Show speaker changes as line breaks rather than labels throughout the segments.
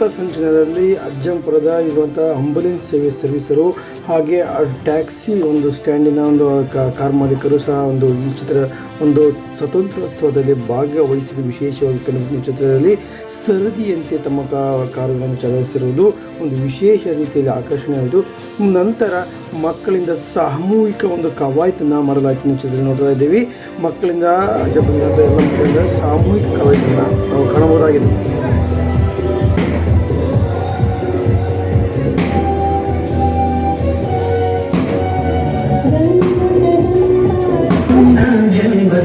ಪಥಸಂಚಲನದಲ್ಲಿ ಅಜ್ಜಂಪುರದ ಇರುವಂಥ ಆಂಬುಲೆನ್ಸ್ ಸೇವೆ ಸರ್ವಿಸರು ಹಾಗೆ ಟ್ಯಾಕ್ಸಿ ಒಂದು ಸ್ಟ್ಯಾಂಡಿನ ಒಂದು ಕಾರ್ ಮಾಲೀಕರು ಸಹ ಒಂದು ಈ ಚಿತ್ರ, ಒಂದು ಸ್ವತಂತ್ರೋತ್ಸವದಲ್ಲಿ ಭಾಗವಹಿಸಿದ ವಿಶೇಷವಾಗಿ ಕಂಡು ಚಿತ್ರದಲ್ಲಿ ಸರದಿಯಂತೆ ತಮ್ಮ ಕಾರುಗಳನ್ನು ಚಲಾಯಿಸಿರುವುದು ಒಂದು ವಿಶೇಷ ರೀತಿಯಲ್ಲಿ ಆಕರ್ಷಣೆಯಾಯಿತು ನಂತರ ಮಕ್ಕಳಿಂದ ಸಾಮೂಹಿಕ ಒಂದು ಕವಾಯತನ್ನು ಮಾಡಲಾಯಿತು ಚಿತ್ರ ನೋಡ್ತಾ ಇದ್ದೀವಿ. ಮಕ್ಕಳಿಂದ ಎಲ್ಲ ಮಕ್ಕಳಿಂದ ಸಾಮೂಹಿಕ ಕವಾಯತನ್ನು ನಾವು ಕಾಣಬಹುದಾಗಿದೆ.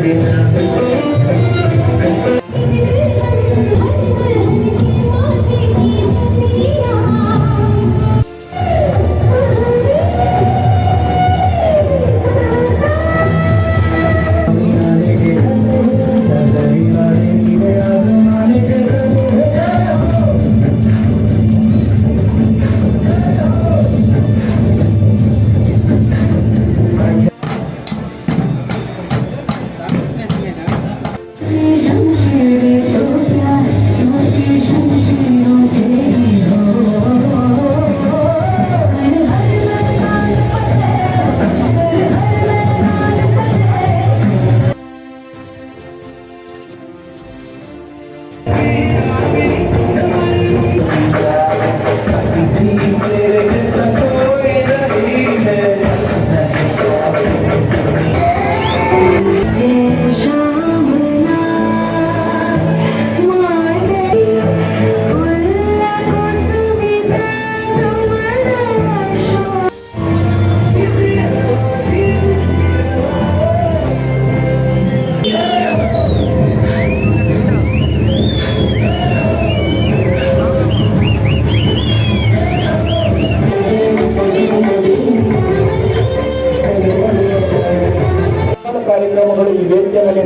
been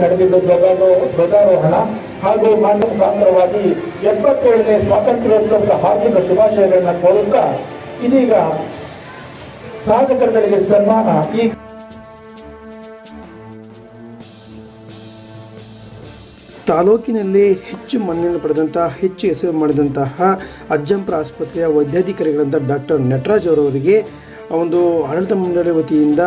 ನಡೆದಿದ್ದು ಧ್ವಜಾರೋ ಧ್ವಜಾರೋಹಣ ಹಾಗೂ ಮಾನ್ಯ ಮುಖಾಂತರವಾಗಿ ಎಪ್ಪತ್ತೇಳನೇ ಸ್ವಾತಂತ್ರ್ಯೋತ್ಸವದ ಹಾರ್ದಿಕ ಶುಭಾಶಯಗಳನ್ನು ಕೋರುತ್ತಾ ಇದೀಗ ಸಾಧಕರುಗಳಿಗೆ ಸನ್ಮಾನ. ಈ
ತಾಲೂಕಿನಲ್ಲಿ ಹೆಚ್ಚು ಮನ್ನಣೆ ಪಡೆದಂತಹ ಹೆಚ್ಚು ಹೆಸರು ಮಾಡಿದಂತಹ ಅಜ್ಜಂಪುರ ಆಸ್ಪತ್ರೆಯ ವೈದ್ಯಾಧಿಕಾರಿಗಳಂತ ಡಾಕ್ಟರ್ ನಟರಾಜ್ ಅವರವರಿಗೆ ಒಂದು ಆಡಳಿತ ಮಂಡಳಿ ವತಿಯಿಂದ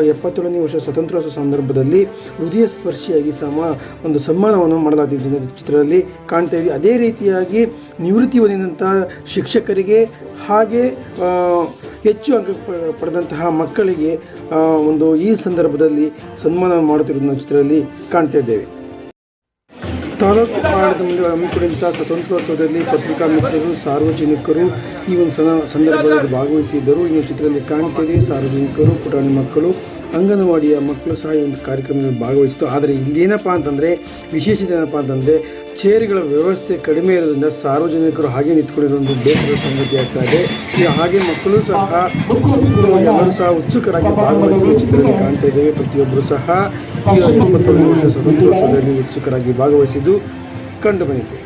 ಎಪ್ಪತ್ತೇಳನೇ ವರ್ಷ ಸ್ವತಂತ್ರೋತ್ಸವ ಸಂದರ್ಭದಲ್ಲಿ ಹೃದಯ ಸ್ಪರ್ಶಿಯಾಗಿ ಸಮ ಒಂದು ಸನ್ಮಾನವನ್ನು ಮಾಡಲಾಗಿದೆ ಚಿತ್ರದಲ್ಲಿ ಕಾಣ್ತೇವೆ ಅದೇ ರೀತಿಯಾಗಿ ನಿವೃತ್ತಿ ಹೊಂದಿದಂಥ ಶಿಕ್ಷಕರಿಗೆ ಹಾಗೆ ಹೆಚ್ಚು ಅಂಕ ಪಡೆದಂತಹ ಮಕ್ಕಳಿಗೆ ಒಂದು ಈ ಸಂದರ್ಭದಲ್ಲಿ ಸನ್ಮಾನ ಮಾಡುತ್ತಿರುವುದನ್ನು ಚಿತ್ರದಲ್ಲಿ ಕಾಣ್ತಾ ಇದ್ದೇವೆ. ತಾಲೂಕು ಆಡಳಿತ ಹಮ್ಮಿಕೊಂಡಿದ್ದ ಸ್ವಾತಂತ್ರ್ಯೋತ್ಸವದಲ್ಲಿ ಪತ್ರಿಕಾ ಮಿತ್ರರು, ಸಾರ್ವಜನಿಕರು ಈ ಒಂದು ಸಂದರ್ಭದಲ್ಲಿ ಭಾಗವಹಿಸಿದ್ದರು. ಈ ಚಿತ್ರದಲ್ಲಿ ಕಾಣ್ತೇವೆ, ಸಾರ್ವಜನಿಕರು, ಪುಟಾಣಿ ಮಕ್ಕಳು, ಅಂಗನವಾಡಿಯ ಮಕ್ಕಳು ಸಹ ಈ ಒಂದು ಕಾರ್ಯಕ್ರಮದಲ್ಲಿ ಭಾಗವಹಿಸಿತು ಆದರೆ ಇಲ್ಲೇನಪ್ಪ ಅಂತಂದರೆ ವಿಶೇಷತೆ ಏನಪ್ಪ ಅಂತಂದರೆ, ಚೇರ್ಗಳ ವ್ಯವಸ್ಥೆ ಕಡಿಮೆ ಇರೋದ್ರಿಂದ ಸಾರ್ವಜನಿಕರು ಹಾಗೆ ನಿಂತ್ಕೊಂಡಿರೋ ಒಂದು ಸಂಗತಿ ಆಗ್ತಾ ಇದೆ. ಈಗ ಹಾಗೆ ಮಕ್ಕಳು ಸಹ, ಎಲ್ಲರೂ ಸಹ ಉತ್ಸುಕರಾಗಿ ಭಾಗವಹಿಸುವ ಚಿತ್ರದಲ್ಲಿ ಕಾಣ್ತಾ ಇದ್ದೇವೆ. ಪ್ರತಿಯೊಬ್ಬರು ಸಹ ಈ ಎಪ್ಪತ್ತೊಂದು ವರ್ಷ ಸ್ವತಂತ್ರೋತ್ಸವದಲ್ಲಿ ಉತ್ಸುಕರಾಗಿ ಭಾಗವಹಿಸಿದ್ದು ಕಂಡು ಬಂದಿದೆ.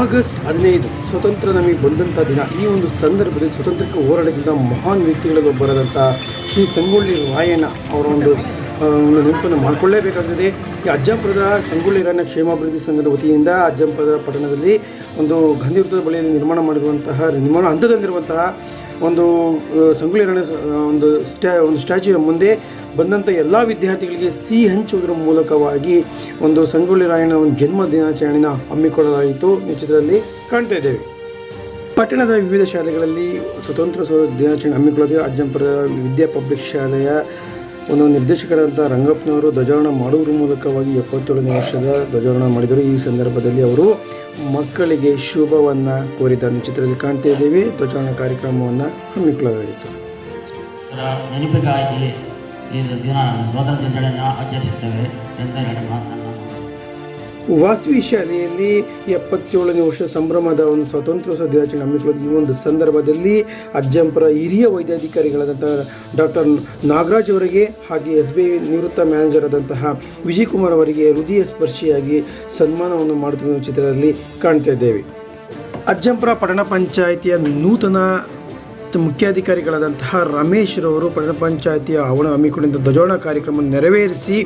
ಆಗಸ್ಟ್ ಹದಿನೈದು ಸ್ವತಂತ್ರ ನಮಗೆ ಬಂದಂಥ ದಿನ, ಈ ಒಂದು ಸಂದರ್ಭದಲ್ಲಿ ಸ್ವತಂತ್ರಕ್ಕೆ ಹೋರಾಡಿದ ಮಹಾನ್ ವ್ಯಕ್ತಿಗಳಲ್ಲಿ ಒಬ್ಬರಾದಂಥ ಶ್ರೀ ಸಂಗೊಳ್ಳಿ ರಾಯಣ್ಣ ಅವರ ಒಂದು ನೆನಪನ್ನು ಮಾಡಿಕೊಳ್ಳೇಬೇಕಾಗ್ತದೆ. ಈ ಅಜ್ಜಂಪುರದ ಸಂಗೊಳ್ಳಿ ರಾಯಣ್ಣ ಕ್ಷೇಮಾಭಿವೃದ್ಧಿ ಸಂಘದ ವತಿಯಿಂದ ಅಜ್ಜಂಪುರದ ಪಟ್ಟಣದಲ್ಲಿ ಒಂದು ಗಾಂಧಿ ವೃತ್ತದ ಬಳಿಯಲ್ಲಿ ನಿರ್ಮಾಣ ಮಾಡಿರುವಂತಹ, ನಿರ್ಮಾಣ ಹಂತದಲ್ಲಿರುವಂತಹ ಒಂದು ಸಂಗೊಳ್ಳಿ ರಾಯಣ್ಣ ಒಂದು ಸ್ಟ್ಯಾ ಒಂದು ಸ್ಟ್ಯಾಚ್ಯೂನ ಮುಂದೆ ಬಂದಂಥ ಎಲ್ಲ ವಿದ್ಯಾರ್ಥಿಗಳಿಗೆ ಸಿಹಿ ಹಂಚುವುದರ ಮೂಲಕವಾಗಿ ಒಂದು ಸಂಗೊಳ್ಳಿ ರಾಯಣ್ಣ ಒಂದು ಜನ್ಮ ದಿನಾಚರಣೆನ ಹಮ್ಮಿಕೊಳ್ಳಲಾಯಿತು. ಈ ಚಿತ್ರದಲ್ಲಿ ಕಾಣ್ತಾ ಇದ್ದೇವೆ. ಪಟ್ಟಣದ ವಿವಿಧ ಶಾಲೆಗಳಲ್ಲಿ ಸ್ವತಂತ್ರ ದಿನಾಚರಣೆ ಹಮ್ಮಿಕೊಳ್ಳದೆ ಅಜ್ಜಂಪುರದ ವಿದ್ಯಾ ಪಬ್ಲಿಕ್ ಶಾಲೆಯ ಒಂದು ನಿರ್ದೇಶಕರಾದಂಥ ರಂಗಪ್ಪನವರು ಧ್ವಜಾರೋಹಣ ಮಾಡುವುದರ ಮೂಲಕವಾಗಿ ಎಪ್ಪತ್ತೇಳನೇ ವರ್ಷದ ಧ್ವಜಾರೋಹಣ ಮಾಡಿದರು. ಈ ಸಂದರ್ಭದಲ್ಲಿ ಅವರು ಮಕ್ಕಳಿಗೆ ಶುಭವನ್ನು ಕೋರಿದ್ದಾರೆ. ಚಿತ್ರದಲ್ಲಿ ಕಾಣ್ತಾ ಇದ್ದೇವೆ. ಧ್ವಜಾರೋಹಣ ಕಾರ್ಯಕ್ರಮವನ್ನು ಹಮ್ಮಿಕೊಳ್ಳಲಾಗಿತ್ತು
ಅದರ ನೆನಪಿಗಾಗಿ
ವಾಸವಿ ಶಾಲೆಯಲ್ಲಿ ಎಪ್ಪತ್ತೇಳನೇ ವರ್ಷ ಸಂಭ್ರಮದ ಒಂದು ಸ್ವಾತಂತ್ರ್ಯೋತ್ಸವ ದಿನಾಚರಣೆ ಹಮ್ಮಿಕೊಳ್ಳೋದು ಈ ಒಂದು ಸಂದರ್ಭದಲ್ಲಿ ಅಜ್ಜಂಪುರ ಹಿರಿಯ ವೈದ್ಯಾಧಿಕಾರಿಗಳಾದಂಥ ಡಾಕ್ಟರ್ ನಾಗರಾಜ್ ಅವರಿಗೆ ಹಾಗೆ ಎಸ್ ಬಿ ಐ ನಿವೃತ್ತ ಮ್ಯಾನೇಜರ್ ಆದಂತಹ ವಿಜಯಕುಮಾರ್ ಅವರಿಗೆ ಹೃದಯ ಸ್ಪರ್ಶಿಯಾಗಿ ಸನ್ಮಾನವನ್ನು ಮಾಡುತ್ತಿರುವ ಚಿತ್ರದಲ್ಲಿ ಕಾಣ್ತಾ ಇದ್ದೇವೆ. ಅಜ್ಜಂಪುರ ಪಟ್ಟಣ ಪಂಚಾಯಿತಿಯ ನೂತನ ಮುಖ್ಯಾಧಿಕಾರಿಗಳಾದಂತಹ ರಮೇಶ್ ರವರು ಪಟ್ಟಣ ಪಂಚಾಯತಿಯ ಅವಣ ಹಮ್ಮಿಕೊಂಡಿದ್ದ ಧ್ವಜೋಣ ಕಾರ್ಯಕ್ರಮ ನೆರವೇರಿಸಿ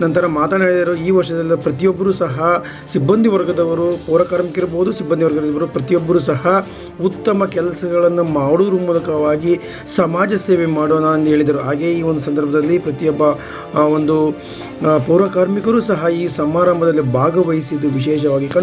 ನಂತರ ಮಾತನಾಡಿದರು. ಈ ವರ್ಷದಲ್ಲಿ ಪ್ರತಿಯೊಬ್ಬರೂ ಸಹ ಸಿಬ್ಬಂದಿ ವರ್ಗದವರು ಪೌರಕಾರ್ಮಿಕರಬಹುದು ಸಿಬ್ಬಂದಿ ವರ್ಗದವರು ಪ್ರತಿಯೊಬ್ಬರೂ ಸಹ ಉತ್ತಮ ಕೆಲಸಗಳನ್ನು ಮಾಡುವುದರ ಮೂಲಕವಾಗಿ ಸಮಾಜ ಸೇವೆ ಮಾಡೋಣ ಎಂದು ಹೇಳಿದರು. ಹಾಗೆ ಈ ಒಂದು ಸಂದರ್ಭದಲ್ಲಿ ಪ್ರತಿಯೊಬ್ಬ ಒಂದು ಪೌರಕಾರ್ಮಿಕರು ಪೌರ ಕಾರ್ಮಿಕರು ಸಹ ಈ ಸಮಾರಂಭದಲ್ಲಿ ಭಾಗವಹಿಸಿದ್ದು ವಿಶೇಷವಾಗಿ ಕಂಡು